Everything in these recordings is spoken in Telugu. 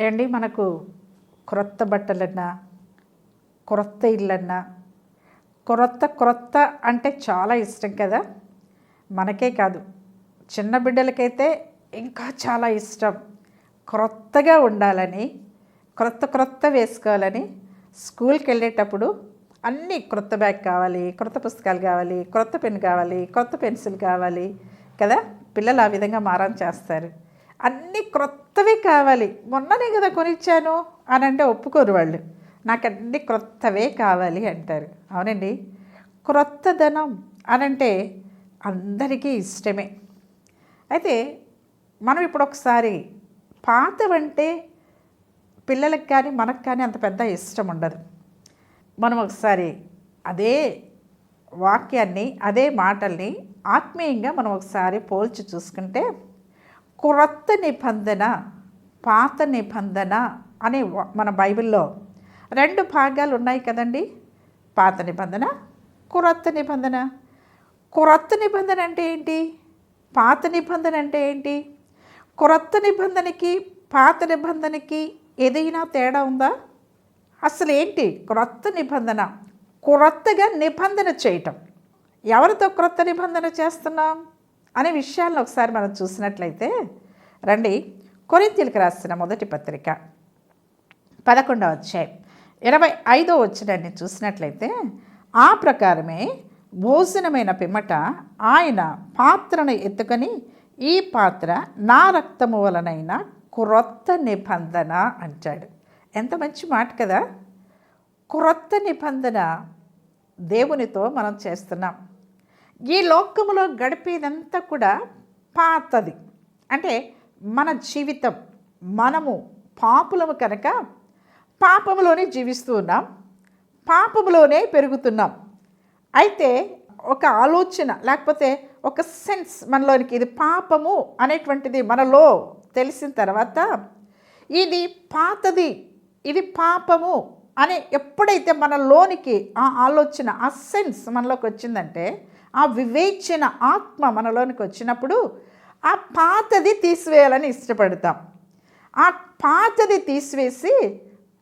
ఏమండి? మనకు క్రొత్త బట్టలన్నా క్రొత్త ఇళ్ళన్నా క్రొత్త క్రొత్త అంటే చాలా ఇష్టం కదా? మనకే కాదు. చిన్న బిడ్డలకైతే ఇంకా చాలా ఇష్టం. క్రొత్తగా ఉండాలని క్రొత్త క్రొత్త వేసుకోవాలని స్కూల్కి వెళ్ళేటప్పుడు అన్నీ క్రొత్త బ్యాగ్ కావాలి క్రొత్త పుస్తకాలు కావాలి క్రొత్త పెన్ కావాలి క్రొత్త పెన్సిల్ కావాలి కదా? పిల్లలు ఆ విధంగా మారం చేస్తారు. అన్నీ క్రొత్తవి కావాలి. మొన్ననే కదా కొనిచ్చాను అని అంటే ఒప్పుకోరు వాళ్ళు. నాకు అన్ని క్రొత్తవే కావాలి అంటారు. అవునండి? క్రొత్తదనం అనంటే అందరికీ ఇష్టమే. అయితే మనం ఇప్పుడు ఒకసారి పాతవంటే పిల్లలకు కానీ మనకు కానీ అంత పెద్ద ఇష్టం ఉండదు. మనం ఒకసారి అదే వాక్యాన్ని అదే మాటల్ని ఆత్మీయంగా మనం ఒకసారి పోల్చి చూసుకుంటే క్రొత్త నిబంధన పాత నిబంధన అనే మన బైబిల్లో రెండు భాగాలు ఉన్నాయి కదండి. పాత నిబంధన క్రొత్త నిబంధన. క్రొత్త నిబంధన అంటే ఏంటి? పాత నిబంధన అంటే ఏంటి? క్రొత్త నిబంధనకి పాత నిబంధనకి ఏదైనా తేడా ఉందా? అసలు ఏంటి క్రొత్త నిబంధన? క్రొత్తగా నిబంధన చేయటం. ఎవరితో క్రొత్త నిబంధన చేస్తున్నాం? అనే విషయాలను ఒకసారి మనం చూసినట్లయితే రండి కొరింతీలకు రాసిన మొదటి పత్రిక పదకొండవ అధ్యాయం ఇరవై ఐదో వచ్చినాన్ని చూసినట్లయితే ఆ ప్రకారమే భోజనమైన పిమ్మట ఆయన పాత్రను ఎత్తుకొని ఈ పాత్ర నా రక్తము వలనైన క్రొత్త నిబంధన అంటాడు. ఎంత మంచి మాట కదా! క్రొత్త నిబంధన దేవునితో మనం చేస్తున్నాం. ఈ లోకములో గడిపేదంతా కూడా పాతది. అంటే మన జీవితం మనము పాపులము కనుక పాపములోనే జీవిస్తూ ఉన్నాం పాపములోనే పెరుగుతున్నాం. అయితే ఒక ఆలోచన లేకపోతే ఒక సెన్స్ మనలోనికి ఇది పాపము అనేటువంటిది మనలో తెలిసిన తర్వాత ఇది పాతది ఇది పాపము అని ఎప్పుడైతే మన లోనికి ఆ ఆలోచన ఆ సెన్స్ మనలోకి వచ్చిందంటే ఆ వివేచన ఆత్మ మనలోనికి వచ్చినప్పుడు ఆ పాతది తీసివేయాలని ఇష్టపడతాం. ఆ పాతది తీసివేసి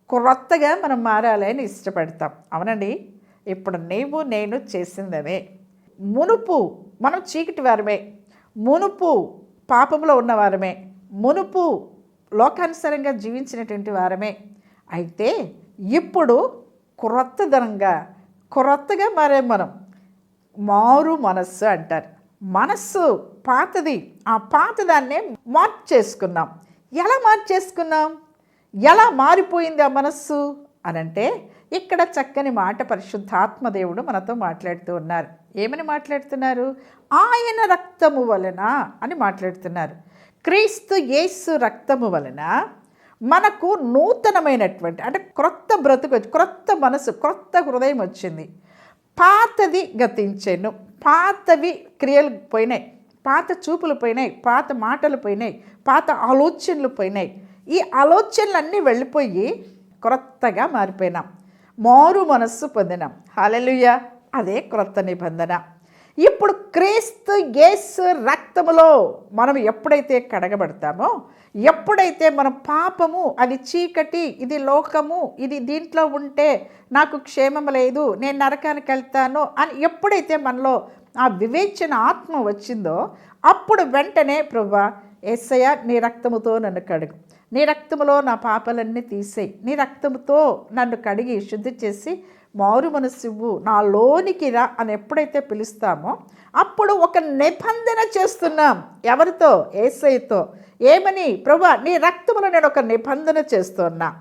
క్రొత్తగా మనం మారాలని ఇష్టపడతాం. అవునండి? ఇప్పుడు నీవు నేను చేసిందనే మునుపు మనం చీకటి వారమే. మునుపు పాపంలో ఉన్నవారమే మునుపు లోకానుసారంగా జీవించినటువంటి వారమే. అయితే ఇప్పుడు క్రొత్తదనంగా క్రొత్తగా మారే మనం. మారు మనస్సు అంటారు. మనస్సు పాతది. ఆ పాతదాన్నే మార్చేసుకున్నాం ఎలా మార్చేసుకున్నాం ఎలా మారిపోయింది ఆ మనస్సు? అనంటే ఇక్కడ చక్కని మాట పరిశుద్ధాత్మదేవుడు మనతో మాట్లాడుతూ ఉన్నారు. ఏమని మాట్లాడుతున్నారు? ఆయన రక్తము వలన అని మాట్లాడుతున్నారు. క్రీస్తు యేసు రక్తము వలన మనకు నూతనమైనటువంటి అంటే క్రొత్త బ్రతుకు వచ్చి క్రొత్త మనసు క్రొత్త హృదయం వచ్చింది. పాతది గతించెను. పాతవి క్రియలు పోయినాయి. పాత చూపులు పోయినాయి. పాత మాటలు పోయినాయి. పాత ఆలోచనలు పోయినాయి. ఈ ఆలోచనలన్నీ వెళ్ళిపోయి క్రొత్తగా మారిపోయినాం. మారు మనస్సు పొందినాం. హాలెలుయ అదే క్రొత్త నిబంధన. ఇప్పుడు క్రీస్తు యేసు రక్తములో మనం ఎప్పుడైతే కడగబడతామో ఎప్పుడైతే మనం పాపము అది చీకటి ఇది లోకము ఇది దీంట్లో ఉంటే నాకు క్షేమం లేదు నేను నరకానికి వెళ్తాను అని ఎప్పుడైతే మనలో ఆ వివేచన ఆత్మ వచ్చిందో అప్పుడు వెంటనే ప్రభా ఎస్సయ్య నీ రక్తముతో నన్ను కడుగు. నీ రక్తములో నా పాపాలన్నీ తీసేయి. నీ రక్తముతో నన్ను కడిగి శుద్ధి చేసి మారు మనసివ్వు నా లోనికి రా అని ఎప్పుడైతే పిలుస్తామో అప్పుడు ఒక నిబంధన చేస్తున్నాం. ఎవరితో? ఏసైతో. ఏమని? ప్రభా నీ రక్తములో నేను ఒక నిబంధన చేస్తున్నా.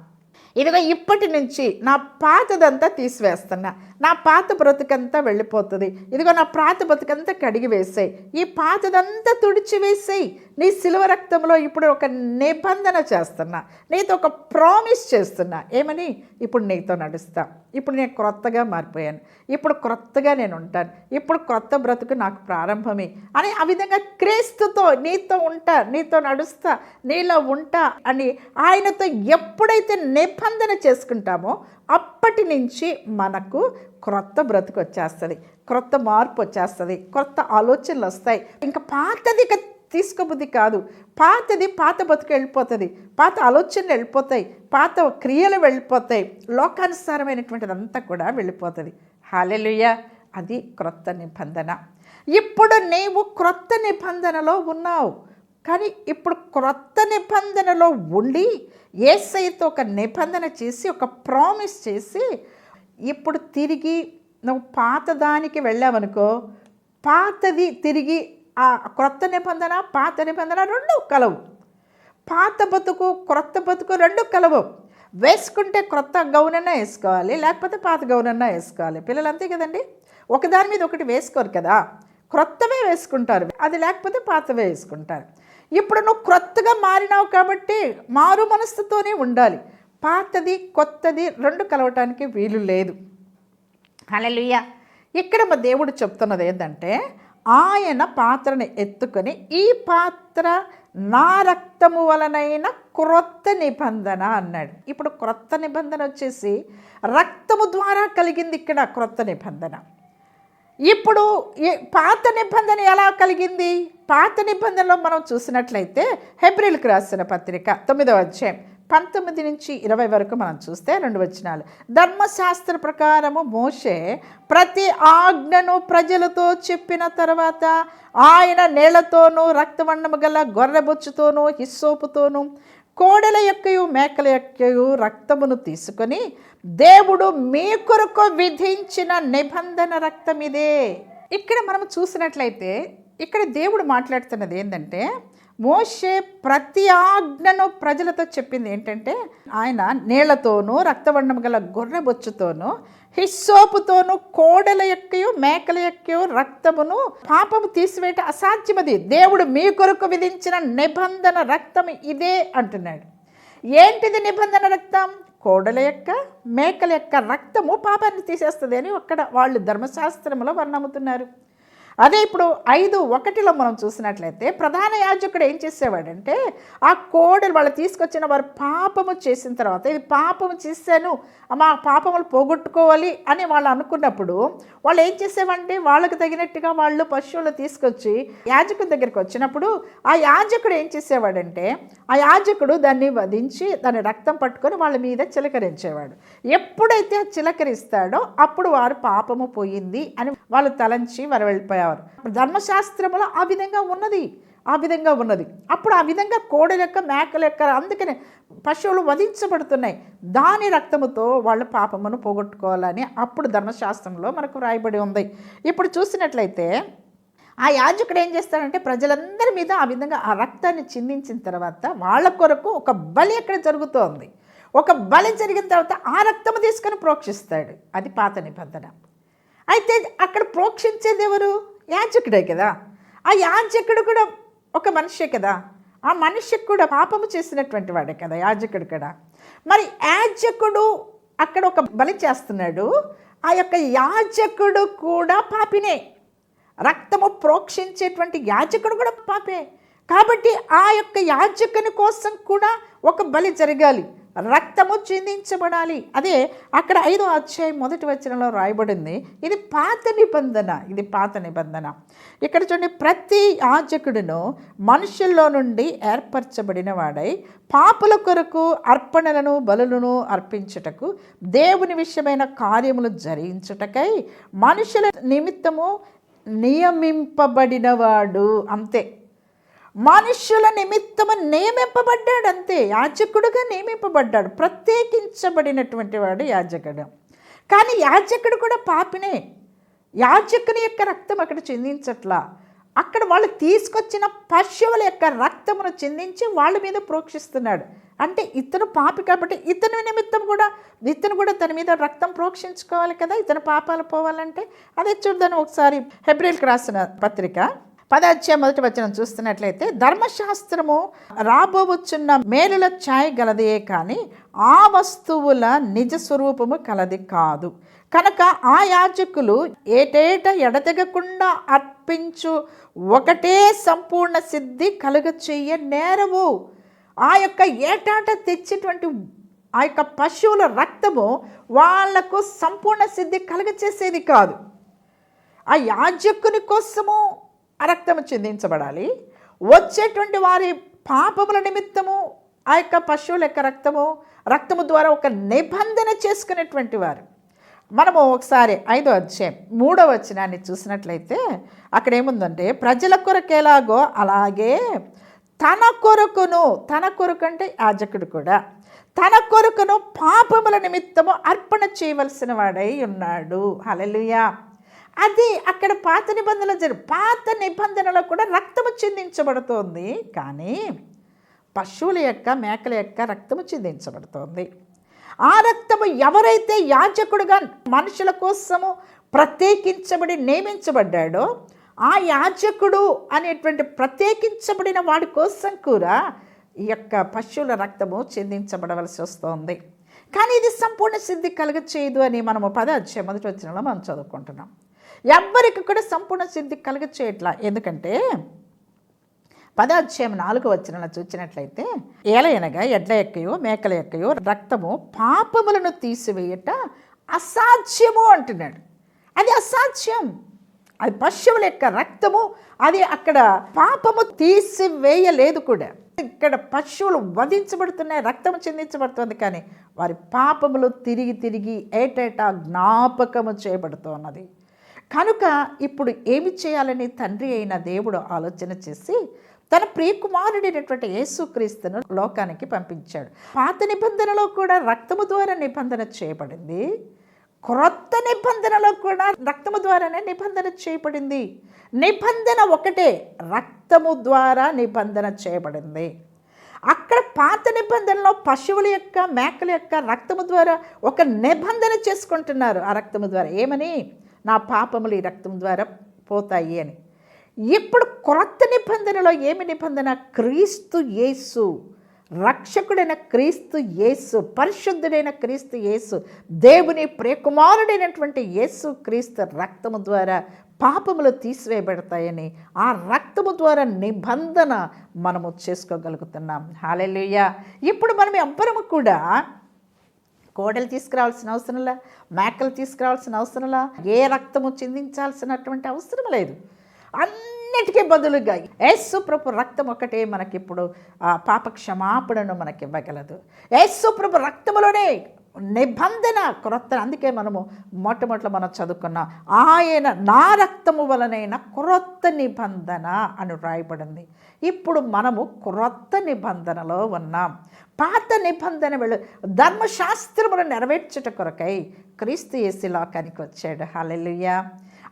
ఇదిగో ఇప్పటి నుంచి నా పాతదంతా తీసివేస్తున్నా. నా పాత బ్రతుకంతా వెళ్ళిపోతుంది. ఇదిగో నా పాత బ్రతుకంతా కడిగి వేసేయి. ఈ పాతదంతా తుడిచి తుడిచివేసేయి నీ శిలువ రక్తంలో ఇప్పుడు ఒక నిబంధన చేస్తున్నా. నీతో ఒక ప్రామిస్ చేస్తున్నా. ఏమని? ఇప్పుడు నీతో నడుస్తా. ఇప్పుడు నేను క్రొత్తగా మారిపోయాను. ఇప్పుడు క్రొత్తగా నేను ఉంటాను. ఇప్పుడు క్రొత్త బ్రతుకు నాకు ప్రారంభమే అని ఆ విధంగా క్రీస్తుతో నీతో ఉంటా నీతో నడుస్తా నీలో ఉంటా అని ఆయనతో ఎప్పుడైతే నిబంధన చేసుకుంటామో అప్పటి నుంచి మనకు క్రొత్త బ్రతుకు వచ్చేస్తుంది క్రొత్త మార్పు వచ్చేస్తుంది క్రొత్త ఆలోచనలు వస్తాయి ఇంకా పాతది ఇక తీసుకోబుద్ధి కాదు. పాతది పాత బతుకు వెళ్ళిపోతుంది పాత ఆలోచనలు వెళ్ళిపోతాయి పాత క్రియలు వెళ్ళిపోతాయి లోకానుసారమైనటువంటిది అంతా కూడా వెళ్ళిపోతుంది. హాలెలుయ్య! అది క్రొత్త నిబంధన. ఇప్పుడు నీవు క్రొత్త నిబంధనలో ఉన్నావు. కానీ ఇప్పుడు క్రొత్త నిబంధనలో ఉండి ఏసైతో ఒక నిబంధన చేసి ఒక ప్రామిస్ చేసి ఇప్పుడు తిరిగి నువ్వు పాతదానికి వెళ్ళావనుకో పాతది తిరిగి ఆ క్రొత్త నిబంధన పాత నిబంధన రెండు కలవు. పాత బతుకు క్రొత్త బతుకు రెండు కలవు. వేసుకుంటే క్రొత్త గౌనన్నా వేసుకోవాలి లేకపోతే పాత గౌనన్నా వేసుకోవాలి. పిల్లలు అంతే కదండి? ఒకదాని మీద ఒకటి వేసుకోరు కదా. క్రొత్తవే వేసుకుంటారు. అది లేకపోతే పాతవే వేసుకుంటారు. ఇప్పుడు నువ్వు క్రొత్తగా మారినావు కాబట్టి మారు మనస్సుతోనే ఉండాలి. పాతది కొత్తది రెండు కలవటానికి వీలు లేదు. హల్లెలూయా. ఇక్కడ మా దేవుడు చెప్తున్నది ఏంటంటే ఆయన పాత్రను ఎత్తుకొని ఈ పాత్ర నా రక్తము వలనైన క్రొత్త నిబంధన అన్నాడు. ఇప్పుడు క్రొత్త నిబంధన వచ్చేసి రక్తము ద్వారా కలిగింది ఇక్కడ క్రొత్త నిబంధన. ఇప్పుడు పాత నిబంధన ఎలా కలిగింది? పాత నిబంధనలో మనం చూసినట్లయితే హెబ్రిల్కి రాసిన పత్రిక తొమ్మిదవ అధ్యాయం పంతొమ్మిది నుంచి ఇరవై వరకు మనం చూస్తే రెండు వచనాలు. ధర్మశాస్త్ర ప్రకారము మోషే ప్రతి ఆజ్ఞను ప్రజలతో చెప్పిన తర్వాత ఆయన నేలతోనూ రక్తవర్ణము గల గొర్రెబొచ్చుతోనూ హిస్సోపుతోనూ కోడెల యొక్కయు మేకల యొక్కయు రక్తమును తీసుకొని దేవుడు మీ కొరకు విధించిన నిబంధన రక్తం ఇదే. ఇక్కడ మనం చూసినట్లయితే ఇక్కడ దేవుడు మాట్లాడుతున్నది ఏంటంటే మోషే ప్రతి ఆజ్ఞను ప్రజలతో చెప్పింది ఏంటంటే ఆయన నీళ్ళతోనూ రక్తవర్ణం గల గొర్రె బొచ్చుతోనూ హిస్సోపుతోనూ కోడల యొక్కయు మేకల యొక్కయో రక్తమును పాపము తీసివేయట అసాధ్యమది. దేవుడు మీ కొరకు విధించిన నిబంధన రక్తం ఇదే అంటున్నాడు. ఏంటిది నిబంధన రక్తం? కోడల యొక్క మేకల యొక్క రక్తము పాపాన్ని తీసేస్తుంది అని అక్కడ వాళ్ళు ధర్మశాస్త్రంలో వర్ణముతున్నారు. అదే ఇప్పుడు ఐదు ఒకటిలో మనం చూసినట్లయితే ప్రధాన యాజకుడు ఏం చేసేవాడంటే ఆ కోడలు వాళ్ళు తీసుకొచ్చిన వారు పాపము చేసిన తర్వాత ఇది పాపము చేశాను మా పాపములు పోగొట్టుకోవాలి అని వాళ్ళు అనుకున్నప్పుడు వాళ్ళు ఏం చేసేవంటే వాళ్ళకు తగినట్టుగా వాళ్ళు పశువులు తీసుకొచ్చి యాజకుడి దగ్గరికి వచ్చినప్పుడు ఆ యాజకుడు ఏం చేసేవాడంటే ఆ యాజకుడు దాన్ని వధించి దాని రక్తం పట్టుకొని వాళ్ళ మీద చిలకరించేవాడు. ఎప్పుడైతే ఆ చిలకరిస్తాడో అప్పుడు వారు పాపము పోయింది అని వాళ్ళు తలంచి వారు ధర్మశాస్త్రములో ధర్మశాస్త్రంలో ఆ విధంగా ఉన్నది. ఆ విధంగా ఉన్నది. అప్పుడు ఆ విధంగా కోడి యొక్క మేకల యొక్క అందుకనే పశువులు వధించబడుతున్నాయి. దాని రక్తముతో వాళ్ళ పాపమును పోగొట్టుకోవాలని అప్పుడు ధర్మశాస్త్రంలో మనకు వ్రాయబడి ఉంది. ఇప్పుడు చూసినట్లయితే ఆ యాజకుడు ఏం చేస్తాడంటే ప్రజలందరి మీద ఆ విధంగా ఆ రక్తాన్ని చిందించిన తర్వాత వాళ్ళ కొరకు ఒక బలి అక్కడ జరుగుతోంది. ఒక బలి జరిగిన తర్వాత ఆ రక్తము తీసుకొని ప్రోక్షిస్తాడు. అది పాత నిబంధన. అయితే అక్కడ ప్రోక్షించేది ఎవరు? యాజకుడే కదా. ఆ యాజకుడు కూడా ఒక మనిషే కదా. ఆ మనిషికి కూడా పాపము చేసినటువంటి వాడే కదా యాజకుడు కూడా. మరి యాజకుడు అక్కడ ఒక బలి చేస్తున్నాడు. ఆ యొక్క యాజకుడు కూడా పాపినే. రక్తము ప్రోక్షించేటువంటి యాజకుడు కూడా పాపే. కాబట్టి ఆ యొక్క యాజకుని కోసం కూడా ఒక బలి జరగాలి. రక్తము చిందించబడాలి. అదే అక్కడ ఐదో అధ్యాయం మొదటి వచనంలో రాయబడింది. ఇది పాత నిబంధన. ఇది పాత నిబంధన. ఇక్కడ చూడండి ప్రతి యాజకుడును మనుషుల్లో నుండి ఏర్పరచబడిన వాడై పాపుల కొరకు అర్పణలను బలులను అర్పించుటకు దేవుని విషయమైన కార్యములు జరిగించుటకై మనుషుల నిమిత్తము నియమింపబడినవాడు అంతే. మనుష్యుల నిమిత్తము నియమింపబడ్డాడు అంతే యాజకుడుగా నియమింపబడ్డాడు. ప్రత్యేకించబడినటువంటి వాడు యాజకుడు. కానీ యాజకుడు కూడా పాపినే. యాజకుని యొక్క రక్తం అక్కడ చిందించట్లా. అక్కడ వాళ్ళు తీసుకొచ్చిన పశువుల యొక్క రక్తమును చిందించి వాళ్ళ మీద ప్రోక్షిస్తున్నాడు. అంటే ఇతను పాపి కాబట్టి ఇతని నిమిత్తం కూడా ఇతను కూడా తన మీద రక్తం ప్రోక్షించుకోవాలి కదా ఇతను పాపాలు పోవాలంటే. అదే చూద్దాను ఒకసారి హెబ్రిల్కి రాసిన పత్రిక. పదాధ్యాయ మొదటి వచనం చూస్తున్నట్లయితే ధర్మశాస్త్రము రాబోవచ్చున్న మేలుల ఛాయ్ గలదే కానీ ఆ వస్తువుల నిజ స్వరూపము కలది కాదు. కనుక ఆ యాజకులు ఏటేట ఎడతెగకుండా అర్పించు ఒకటే సంపూర్ణ సిద్ధి కలుగ చెయ్య నేరవు. ఆ యొక్క ఏటాట తెచ్చేటువంటి ఆ యొక్క పశువుల రక్తము వాళ్ళకు సంపూర్ణ సిద్ధి కలుగచేసేది కాదు. ఆ యాజకుని కోసము రక్తము చెందించబడాలి. వచ్చేటువంటి వారి పాపముల నిమిత్తము ఆ యొక్క పశువుల యొక్క రక్తము రక్తము ద్వారా ఒక నిబంధన చేసుకునేటువంటి వారు. మనము ఒకసారి ఐదో అధ్యాయం మూడో వచనాన్ని చూసినట్లయితే అక్కడ ఏముందంటే ప్రజల కొరకు ఎలాగో అలాగే తన కొరకును తన కొరకు అంటే యాజకుడు కూడా తన కొరకును పాపముల నిమిత్తము అర్పణ చేయవలసిన వాడై ఉన్నాడు. హలలుయా అది అక్కడ పాత నిబంధనలు జరు పాత నిబంధనలో కూడా రక్తము చిందించబడుతోంది. కానీ పశువుల యొక్క మేకల యొక్క రక్తము చిందించబడుతోంది. ఆ రక్తము ఎవరైతే యాజకుడుగా మనుషుల కోసము ప్రత్యేకించబడి నియమించబడ్డాడో ఆ యాజకుడు అనేటువంటి ప్రత్యేకించబడిన వాడి కోసం కూడా ఈ యొక్క పశువుల రక్తము చెందించబడవలసి వస్తుంది. కానీ ఇది సంపూర్ణ సిద్ధి కలుగచేయదు అని మనము పద అధ్యాయం మొదటి వచ్చినలో మనం చదువుకుంటున్నాం. ఎవ్వరికి కూడా సంపూర్ణ సిద్ధి కలుగ చేయట్లా ఎందుకంటే పదాధ్యాయం నాలుగు వచ్చిన చూచినట్లయితే ఏలయనగా ఎడ్ల ఎక్కయో మేకల ఎక్కయో రక్తము పాపములను తీసివేయట అసాధ్యము అంటున్నాడు. అది అసాధ్యం. అది పశువుల యొక్క రక్తము అది అక్కడ పాపము తీసివేయలేదు కూడా. ఇక్కడ పశువులు వధించబడుతున్నాయి రక్తము చెందించబడుతుంది కానీ వారి పాపములు తిరిగి తిరిగి ఏటేటా జ్ఞాపకము చేయబడుతున్నది. కనుక ఇప్పుడు ఏమి చేయాలని తండ్రి అయిన దేవుడు ఆలోచన చేసి తన ప్రియకుమారుడైనటువంటి యేసుక్రీస్తును లోకానికి పంపించాడు. పాత నిబంధనలో కూడా రక్తము ద్వారా నిబంధన చేయబడింది. క్రొత్త నిబంధనలో కూడా రక్తము ద్వారానే నిబంధన చేయబడింది. నిబంధన ఒకటే రక్తము ద్వారా నిబంధన చేయబడింది. అక్కడ పాత నిబంధనలో పశువుల యొక్క మేకల యొక్క రక్తము ద్వారా ఒక నిబంధన చేసుకుంటున్నారు ఆ రక్తము ద్వారా. ఏమని? నా పాపములు ఈ రక్తం ద్వారా పోతాయి అని. ఇప్పుడు క్రొత్త నిబంధనలో ఏమి నిబంధన? క్రీస్తు యేసు రక్షకుడైన క్రీస్తు యేసు పరిశుద్ధుడైన క్రీస్తు యేసు దేవుని ప్రియకుమారుడైనటువంటి యేసు క్రీస్తు రక్తము ద్వారా పాపములు తీసివేయబడతాయని ఆ రక్తము ద్వారా నిబంధన మనము చేసుకోగలుగుతున్నాం. హాలెలుయ్య ఇప్పుడు మనం ఎవ్వరము కూడా కోడలు తీసుకురావాల్సిన అవసరంలా మేకలు తీసుకురావాల్సిన అవసరంలా ఏ రక్తము చిందించాల్సినటువంటి అవసరం లేదు. అన్నిటికీ బదులుగా యేసుప్రభు రక్తం ఒకటే మనకిప్పుడు ఆ పాప క్షమాపణను మనకి ఇవ్వగలదు యేసుప్రభు రక్తములోనే నిబంధన క్రొత్త అందుకే మనము మొట్టమొదటి మనం చదువుకున్నాం ఆయన నా రక్తము వలనైన క్రొత్త నిబంధన అని రాయబడింది. ఇప్పుడు మనము క్రొత్త నిబంధనలో ఉన్నాం. పాత నిబంధన వెళ్ళు ధర్మశాస్త్రమును నెరవేర్చుట కొరకై క్రీస్తు యేసు లోకానికి వచ్చాడు. హల్లెలూయా.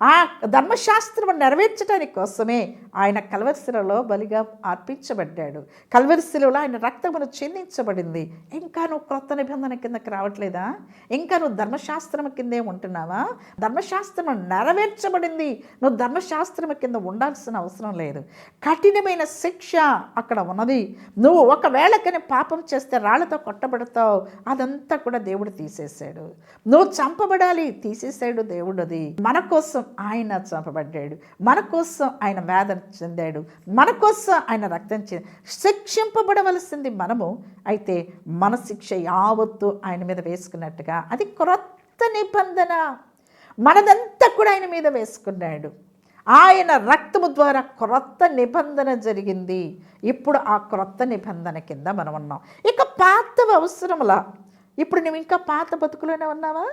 ఆ ధర్మశాస్త్రము నెరవేర్చడానికి కోసమే ఆయన కల్వరిశిలలో బలిగా అర్పించబడ్డాడు. కల్వరిశిలలో ఆయన రక్తమును చెందించబడింది. ఇంకా నువ్వు క్రొత్త నిబంధన కిందకి రావట్లేదా? ఇంకా నువ్వు ధర్మశాస్త్రం కిందే ఉంటున్నావా? ధర్మశాస్త్రం నెరవేర్చబడింది. నువ్వు ధర్మశాస్త్రం కింద ఉండాల్సిన అవసరం లేదు. కఠినమైన శిక్ష అక్కడ ఉన్నది. నువ్వు ఒకవేళ కానీ పాపం చేస్తే రాళ్ళతో కొట్టబడతావు. అదంతా కూడా దేవుడు తీసేశాడు. నువ్వు చంపబడాలి తీసేశాడు దేవుడు అది. మన కోసం ఆయన చంపబడ్డాడు. మన కోసం ఆయన వేదన చెందాడు. మన కోసం ఆయన రక్తం చె శిక్షింపబడవలసింది మనము. అయితే మన శిక్ష యావత్తు ఆయన మీద వేసుకున్నట్టుగా అది క్రొత్త నిబంధన. మనదంతా కూడా ఆయన మీద వేసుకున్నాడు. ఆయన రక్తము ద్వారా క్రొత్త నిబంధన జరిగింది. ఇప్పుడు ఆ క్రొత్త నిబంధన కింద మనం ఉన్నాం ఇక పాత అవసరంలా ఇప్పుడు నువ్వు ఇంకా పాత బతుకులోనే ఉన్నావా?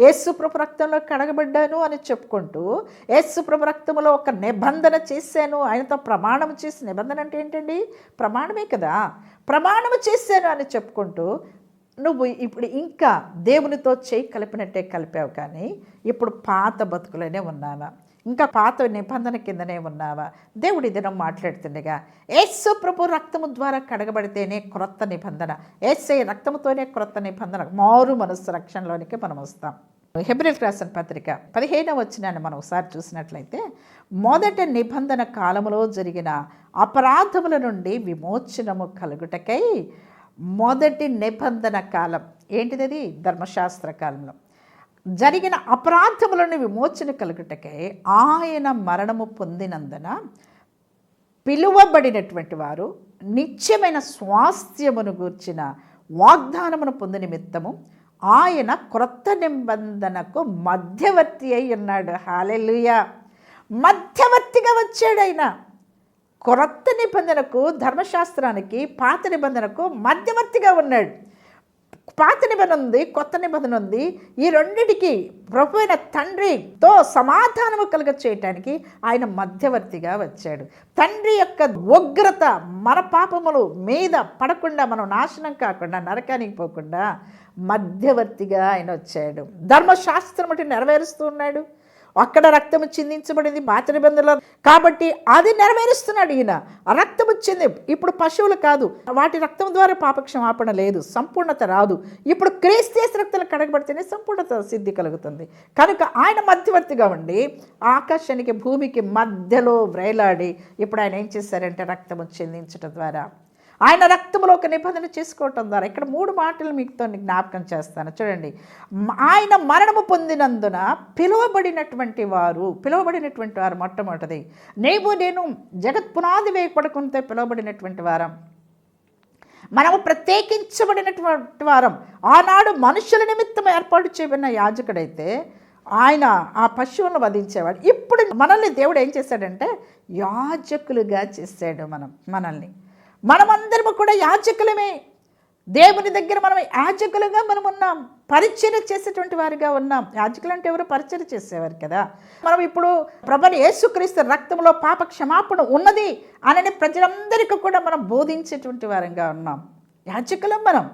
యేసుప్రభు రక్తంలో కడగబడ్డాను అని చెప్పుకుంటూ ఏసుప్రభు రక్తంలో ఒక నిబంధన చేశాను. ఆయనతో ప్రమాణం చేసి నిబంధన అంటే ఏంటండి? ప్రమాణమే కదా. ప్రమాణము చేశాను అని చెప్పుకుంటూ నువ్వు ఇప్పుడు ఇంకా దేవునితో చేయి కలిపినట్టే కలిపావు కానీ ఇప్పుడు పాత బతుకులోనే ఉన్నావా? ఇంకా పాత నిబంధన కిందనే ఉన్నావా? దేవుడి దినం మాట్లాడుతుండగా ఏసు ప్రభు రక్తము ద్వారా కడగబడితేనే క్రొత్త నిబంధన. ఏసే రక్తముతోనే క్రొత్త నిబంధన. మారు మనస్సు రక్షణలోనికి మనం వస్తాం. హెబ్రిల్ రాసిన పత్రిక పదిహేనవ వచ్చినాన్ని మనం ఒకసారి చూసినట్లయితే మొదట నిబంధన కాలములో జరిగిన అపరాధముల నుండి విమోచనము కలుగుటకై మొదటి నిబంధన కాలం. ఏంటిది ధర్మశాస్త్ర కాలంలో. జరిగిన అపరాధములను విమోచన కలుగుటకై ఆయన మరణము పొందినందున పిలువబడినటువంటి వారు నిత్యమైన స్వాస్థ్యమును గూర్చిన వాగ్దానమును పొంది నిమిత్తము ఆయన క్రొత్త నిబంధనకు మధ్యవర్తి అయి ఉన్నాడు. హాలెలుయ మధ్యవర్తిగా వచ్చాడు ఆయన. క్రొత్త నిబంధనకు ధర్మశాస్త్రానికి పాత నిబంధనకు మధ్యవర్తిగా ఉన్నాడు. పాత నిబంధన ఉంది కొత్త నిబంధన ఉంది. ఈ రెండిటికి ప్రభు అయిన తండ్రితో సమాధానము కలుగ చేయటానికి ఆయన మధ్యవర్తిగా వచ్చాడు. తండ్రి యొక్క ఉగ్రత మన పాపములు మీద పడకుండా మనం నాశనం కాకుండా నరకానికి పోకుండా మధ్యవర్తిగా ఆయన వచ్చాడు. ధర్మశాస్త్రం అంటే నెరవేరుస్తూ ఉన్నాడు. అక్కడ రక్తము చిందించబడింది పాత నిబంధనలు కాబట్టి అది నెరవేరుస్తున్నాడు ఈయన. ఆ రక్తము చింది ఇప్పుడు పశువులు కాదు. వాటి రక్తం ద్వారా పాపక్షమాపణ లేదు సంపూర్ణత రాదు. ఇప్పుడు క్రీస్తేస్ రక్తాలు కడగబడితేనే సంపూర్ణత సిద్ధి కలుగుతుంది. కనుక ఆయన మధ్యవర్తిగా ఉండి ఆకాశానికి భూమికి మధ్యలో వ్రేలాడి ఇప్పుడు ఆయన ఏం చేశారంటే రక్తము చిందించడం ద్వారా ఆయన రక్తములో ఒక నిబంధన చేసుకోవటం ద్వారా ఇక్కడ మూడు మాటలు మీతో జ్ఞాపకం చేస్తాను. చూడండి. ఆయన మరణము పొందినందున పిలువబడినటువంటి వారు పిలువబడినటువంటి వారు మొట్టమొదటిది. నీవు నేను జగత్ పునాది వేయపడకుంటే పిలువబడినటువంటి వారం. మనము ప్రత్యేకించబడినటువంటి వారం. ఆనాడు మనుషుల నిమిత్తం ఏర్పాటు చేయబడిన యాజకుడైతే ఆయన ఆ పశువులను వధించేవాడు. ఇప్పుడు మనల్ని దేవుడు ఏం చేశాడంటే యాజకులుగా చేశాడు మనం మనల్ని. మనమందరము కూడా యాచకులమే దేవుని దగ్గర మనం యాజకులుగా మనం ఉన్నాం. పరిచయం చేసేటువంటి వారిగా ఉన్నాం. యాజకులు అంటే ఎవరు? పరిచయం చేసేవారు కదా. మనం ఇప్పుడు ప్రభని యేసుక్రీస్తు రక్తంలో పాప క్షమాపణ ఉన్నది అని ప్రజలందరికీ కూడా మనం బోధించేటువంటి వారంగా ఉన్నాం. యాజకులం మనం.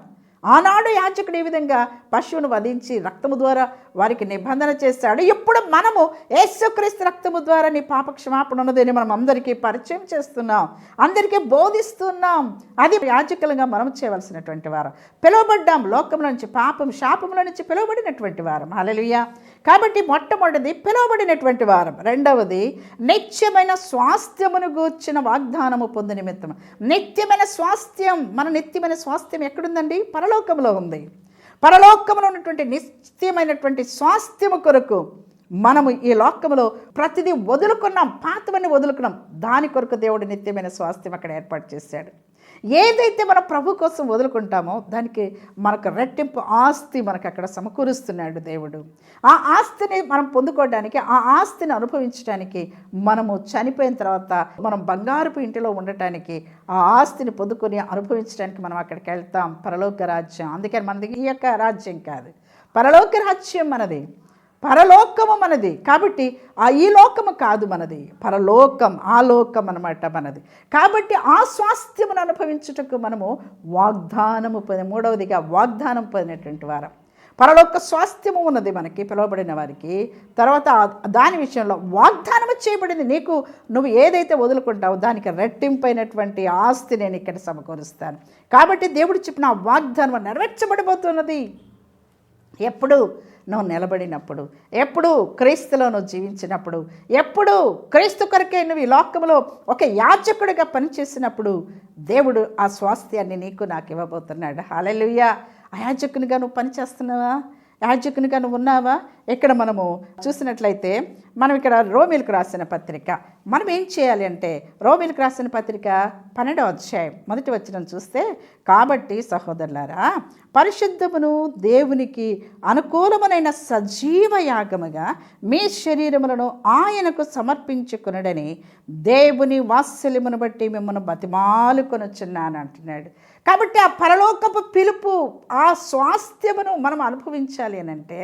ఆనాడు యాజకుడు ఈ విధంగా పశువును వధించి రక్తము ద్వారా వారికి నిబంధన చేస్తాడు ఇప్పుడు మనము యేసుక్రీస్తు రక్తము ద్వారా నీ పాప క్షమాపణ ఉన్నదని మనం అందరికీ పరిచయం చేస్తున్నాం. అందరికీ బోధిస్తున్నాం. అది యాజకులుగా మనం చేయవలసినటువంటి వారం. పిలువబడ్డాం లోకంలో నుంచి పాపం శాపంలో నుంచి పిలువబడినటువంటి వారం. హల్లెలూయా. కాబట్టి మొట్టమొదటిది పిలువబడినటువంటి వారం. రెండవది నిత్యమైన స్వాస్థ్యమును గూర్చిన వాగ్దానము పొందు నిమిత్తం నిత్యమైన స్వాస్థ్యం మన నిత్యమైన స్వాస్థ్యం ఎక్కడుందండి? పరలోకంలో ఉంది. పరలోకములో ఉన్నటువంటి నిత్యమైనటువంటి స్వాస్థ్యము కొరకు మనము ఈ లోకములో ప్రతిదీ వదులుకున్నాం పాతవన్నీ వదులుకున్నాం. దాని కొరకు దేవుడు నిత్యమైన స్వాస్థ్యం అక్కడ ఏర్పాటు చేశాడు. ఏదైతే మనం ప్రభు కోసం వదులుకుంటామో దానికి మనకు రెట్టింపు ఆస్తి మనకు అక్కడ సమకూరుస్తున్నాడు దేవుడు. ఆ ఆస్తిని మనం పొందుకోవడానికి ఆ ఆస్తిని అనుభవించడానికి మనము చనిపోయిన తర్వాత మనం బంగారుపు ఇంటిలో ఉండటానికి ఆ ఆస్తిని పొందుకొని అనుభవించడానికి మనం అక్కడికి వెళ్తాం. పరలోక రాజ్యం. అందుకని మనది ఈ యొక్క రాజ్యం కాదు. పరలోక రాజ్యం మనది. పరలోకము మనది. కాబట్టి ఆ ఈ లోకము కాదు మనది. పరలోకం ఆ లోకం అనమాట మనది. కాబట్టి ఆ స్వాస్థ్యమును అనుభవించుటకు మనము వాగ్దానము పొంది మూడవదిగా వాగ్దానం పొందినటువంటి వారం. పరలోక స్వాస్థ్యము ఉన్నది మనకి పిలువబడిన వారికి. తర్వాత దాని విషయంలో వాగ్దానము చేయబడింది నీకు. నువ్వు ఏదైతే వదులుకుంటావో దానికి రెట్టింపైనటువంటి ఆస్తి నేను ఇక్కడ సమకూరుస్తాను. కాబట్టి దేవుడు చెప్పిన ఆ వాగ్దానం నెరవేర్చబడిపోతున్నది. ఎప్పుడు నువ్వు నిలబడినప్పుడు ఎప్పుడు క్రీస్తులో నువ్వు జీవించినప్పుడు ఎప్పుడు క్రీస్తు కొరకే నువ్వు ఈ లోకంలో ఒక యాచకుడిగా పనిచేసినప్పుడు దేవుడు ఆ స్వాస్థ్యాన్ని నీకు నాకు ఇవ్వబోతున్నాడు. హాలెలుయ్యా ఆ యాజకునిగా నువ్వు పనిచేస్తున్నావా? యాజకునిగా నువ్వు ఉన్నావా? ఇక్కడ మనము చూసినట్లయితే మనం ఇక్కడ రోమిల్కి రాసిన పత్రిక. మనం ఏం చేయాలి అంటే రోమిల్కి రాసిన పత్రిక పన్నెండవ అధ్యాయం. మొదటి వచ్చిన చూస్తే కాబట్టి సహోదరులారా పరిశుద్ధమును దేవునికి అనుకూలమునైన సజీవ యాగముగా మీ శరీరములను ఆయనకు సమర్పించుకునడని దేవుని వాత్సల్యమును బట్టి మిమ్మల్ని బతిమాలుకొనొచ్చున్నాను అంటున్నాడు. కాబట్టి ఆ పరలోకపు పిలుపు ఆ స్వాస్థ్యమును మనం అనుభవించాలి అని అంటే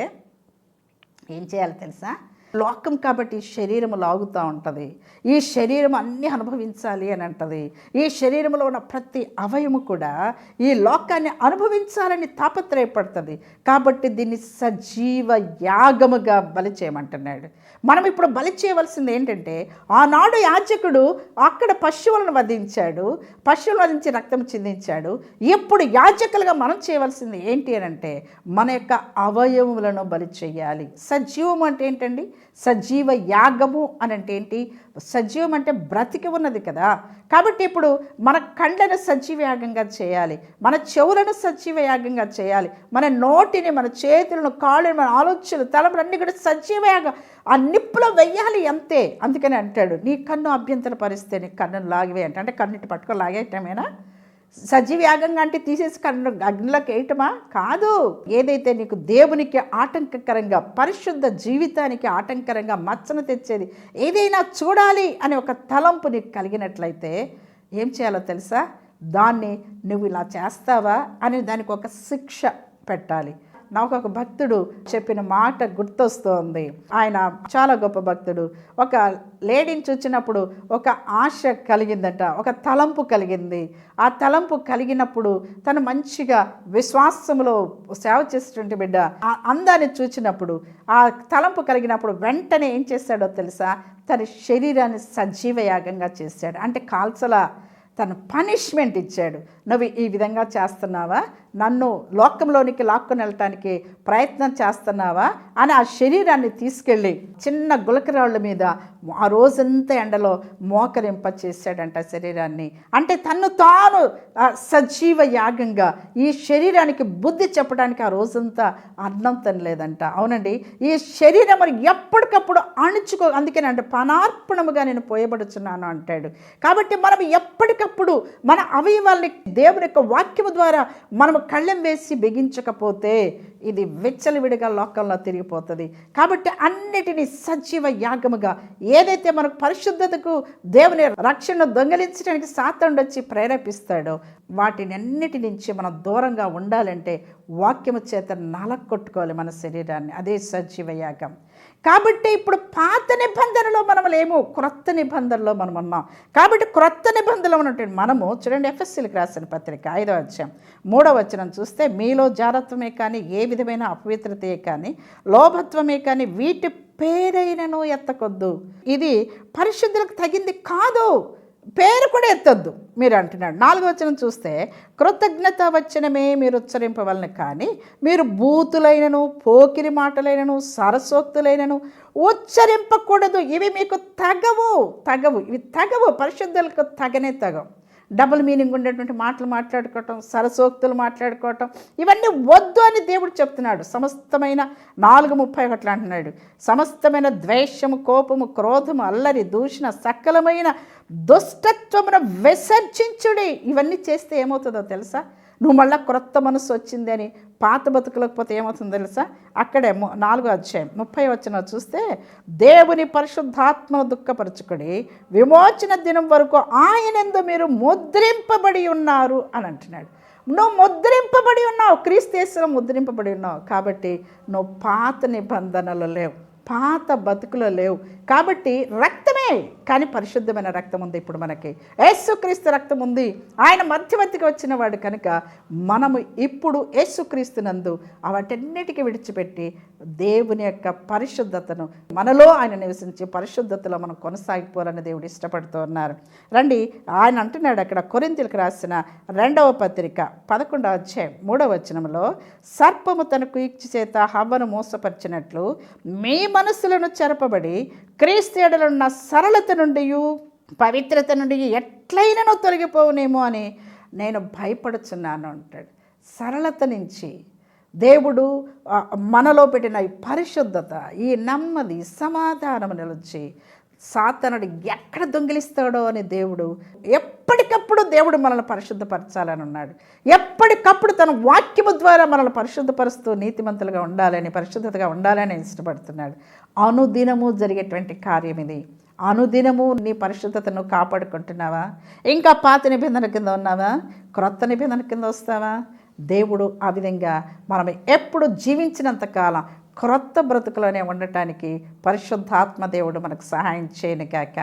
ఏం చేయాలో తెలుసా? లోకం కాబట్టి శరీరము శరీరం లాగుతూ ఉంటుంది. ఈ శరీరం అన్నీ అనుభవించాలి అని అంటది. ఈ శరీరంలో ఉన్న ప్రతి అవయము కూడా ఈ లోకాన్ని అనుభవించాలని తాపత్రయపడుతుంది. కాబట్టి దీన్ని సజీవ యాగముగా బలి చేయమంటున్నాడు. మనం ఇప్పుడు బలి చేయవలసింది ఏంటంటే ఆనాడు యాజకుడు అక్కడ పశువులను వధించాడు పశువులను వధించి రక్తం చిందించాడు. ఇప్పుడు యాజకులుగా మనం చేయవలసింది ఏంటి అని అంటే మన యొక్క అవయవములను బలి చేయాలి. సజీవం అంటే ఏంటండి? సజీవ యాగము అని అంటే ఏంటి సజీవం అంటే బ్రతికి ఉన్నది కదా. కాబట్టి ఇప్పుడు మన కళ్ళను సజీవ యాగంగా చేయాలి. మన చెవులను సజీవ యాగంగా చేయాలి. మన నోటిని మన చేతులను కాళ్ళని మన ఆలోచనలు తలములు అన్నీ కూడా సజీవ యాగం. ఆ నిప్పులో వెయ్యాలి అంతే. అందుకని అంటాడు నీ కన్ను అభ్యంతర పరిస్తే నీ కన్నును లాగివే అంటే. అంటే కన్నిటి పట్టుకొని లాగేయటమేనా? సజీవ యాగంగా అంటే తీసేసి కన్ను అగ్నిలోకి వేయటమా? కాదు. ఏదైతే నీకు దేవునికి ఆటంకకరంగా పరిశుద్ధ జీవితానికి ఆటంకరంగా మచ్చను తెచ్చేది ఏదైనా చూడాలి అనే ఒక తలంపు నీకు కలిగినట్లయితే ఏం చేయాలో తెలుసా? దాన్ని నువ్వు ఇలా చేస్తావా? అని దానికి ఒక శిక్ష పెట్టాలి. నాకు ఒక భక్తుడు చెప్పిన మాట గుర్తొస్తోంది. ఆయన చాలా గొప్ప భక్తుడు. ఒక లేడీని చూచినప్పుడు ఒక ఆశ కలిగిందట ఒక తలంపు కలిగింది. ఆ తలంపు కలిగినప్పుడు తను మంచిగా విశ్వాసములో సేవ చేసేటువంటి బిడ్డ. ఆ అందాన్ని చూచినప్పుడు ఆ తలంపు కలిగినప్పుడు వెంటనే ఏం చేశాడో తెలుసా? తన శరీరాన్ని సజీవయాగంగా చేశాడు. అంటే కాల్చలా తను పనిష్మెంట్ ఇచ్చాడు. నువ్వు ఈ విధంగా చేస్తున్నావా? నన్ను లోకంలోనికి లాక్కొని వెళ్ళటానికి ప్రయత్నం చేస్తున్నావా అని ఆ శరీరాన్ని తీసుకెళ్ళి చిన్న గులకరాళ్ళ మీద ఆ రోజంతా ఎండలో మోకరింప చేశాడంట శరీరాన్ని. అంటే తన్ను తాను సజీవ యాగంగా ఈ శరీరానికి బుద్ధి చెప్పడానికి ఆ రోజంతా అన్నం తినలేదంట. అవునండి ఈ శరీరం మరి ఎప్పటికప్పుడు అణుచుకో అందుకని అంటే పనార్పణముగా నేను పోయబడుచున్నాను అంటాడు. కాబట్టి మనం ఎప్పటికప్పుడు మన అవయవాల్ని దేవుని యొక్క వాక్యము ద్వారా మనం కళ్ళెం వేసి బిగించకపోతే ఇది విచ్చలవిడిగా లోకంలో తిరిగిపోతుంది. కాబట్టి అన్నిటినీ సజీవ యాగముగా ఏదైతే మనకు పరిశుద్ధతకు దేవుని రక్షణను దొంగలించడానికి సాతండు వచ్చి ప్రేరేపిస్తాడో వాటిని అన్నిటి నుంచి మనం దూరంగా ఉండాలంటే వాక్యము చేత నలకొట్టుకోవాలి మన శరీరాన్ని. అదే సజీవ యాగం. కాబట్టి ఇప్పుడు పాత నిబంధనలో మనం లేము క్రొత్త నిబంధనలో మనం ఉన్నాం కాబట్టి క్రొత్త నిబంధనలో ఉన్నటువంటి మనము చూడండి ఎఫ్ఎస్సీలకు రాసిన పత్రిక ఐదో వచ్చాం మూడో వచనం చూస్తే మీలో జారత్వమే కానీ ఏ విధమైన అపవిత్రతే కానీ లోభత్వమే కానీ వీటి పేరైనను ఎత్తకొద్దు. ఇది పరిశుద్ధులకు తగింది కాదు. పేరు కూడా ఎత్తొద్దు. మీరు అంటున్నాడు. నాలుగో వచనం చూస్తే కృతజ్ఞత వచనమే మీరు ఉచ్చరింపవలను కానీ మీరు బూతులైనను పోకిరి మాటలైనను సరసోక్తులైనను ఉచ్చరింపకూడదు. ఇవి మీకు తగవు తగవు. ఇవి తగవు. పరిశుద్ధులకు తగనే తగవు. డబుల్ మీనింగ్ ఉండేటువంటి మాటలు మాట్లాడుకోవటం సరసోక్తులు మాట్లాడుకోవటం ఇవన్నీ వద్దు అని దేవుడు చెప్తున్నాడు. సమస్తమైన నాలుగు ముప్పై ఒకట్లు అంటున్నాడు. సమస్తమైన ద్వేషము కోపము క్రోధము అల్లరి దూషణ సకలమైన దుష్టత్వమును విసర్జించుడి. ఇవన్నీ చేస్తే ఏమవుతుందో తెలుసా? నువ్వు మళ్ళీ క్రొత్త మనసు వచ్చిందని పాత బతుకులకపోతే ఏమవుతుందో తెలుసా? అక్కడే నాలుగో అధ్యాయం ముప్పై వచ్చిన చూస్తే దేవుని పరిశుద్ధాత్మను దుఃఖపరచుకుడి విమోచన దినం వరకు ఆయనందు మీరు ముద్రింపబడి ఉన్నారు అని అంటున్నాడు. నువ్వు ముద్రింపబడి ఉన్నావు క్రీస్తేశ్వరం ముద్రింపబడి ఉన్నావు కాబట్టి నువ్వు పాత నిబంధనలు లేవు పాత బతుకులు లేవు కాబట్టి రక్తమే కానీ పరిశుద్ధమైన రక్తం ఉంది ఇప్పుడు మనకి. యేసుక్రీస్తు రక్తం ఉంది. ఆయన మధ్యవర్తికి వచ్చిన వాడు కనుక మనము ఇప్పుడు యేసుక్రీస్తునందు వాటన్నిటికీ విడిచిపెట్టి దేవుని యొక్క పరిశుద్ధతను మనలో ఆయన నివసించి పరిశుద్ధతలో మనం కొనసాగిపోవాలని దేవుడు ఇష్టపడుతూ ఉన్నారు. రండి ఆయన అంటున్నాడు అక్కడ కొరింతలకు రాసిన రెండవ పత్రిక పదకొండవ అధ్యాయం మూడవ వచనంలో సర్పము తన ఇచ్చి చేత హవ్వను మోసపరిచినట్లు మీ మనసులను చెరపబడి క్రీస్తేడలున్న సరళత నుండి పవిత్రత నుండి ఎట్లయినను తొలగిపోవునేమో అని నేను భయపడుచున్నాను అంటాడు. సరళత నుంచి దేవుడు మనలో పెట్టిన ఈ పరిశుద్ధత ఈ నెమ్మది సమాధానం నిలిచి సాతనుడు ఎక్కడ దొంగిలిస్తాడో అని దేవుడు ఎప్పటికప్పుడు దేవుడు మనల్ని పరిశుద్ధపరచాలని ఉన్నాడు. ఎప్పటికప్పుడు తన వాక్యము ద్వారా మనల్ని పరిశుద్ధపరుస్తూ నీతిమంతులుగా ఉండాలని పరిశుద్ధతగా ఉండాలని ఇష్టపడుతున్నాడు. అనుదినము జరిగేటువంటి కార్యం ఇది అనుదినము నీ పరిశుద్ధతను కాపాడుకుంటున్నావా? ఇంకా పాత నిబంధన కింద ఉన్నావా? క్రొత్త నిబంధన కింద వస్తావా? దేవుడు ఆ విధంగా మనం ఎప్పుడు జీవించినంత కాలం క్రొత్త బ్రతుకులోనే ఉండటానికి పరిశుద్ధాత్మ దేవుడు మనకు సహాయం చేయను కాక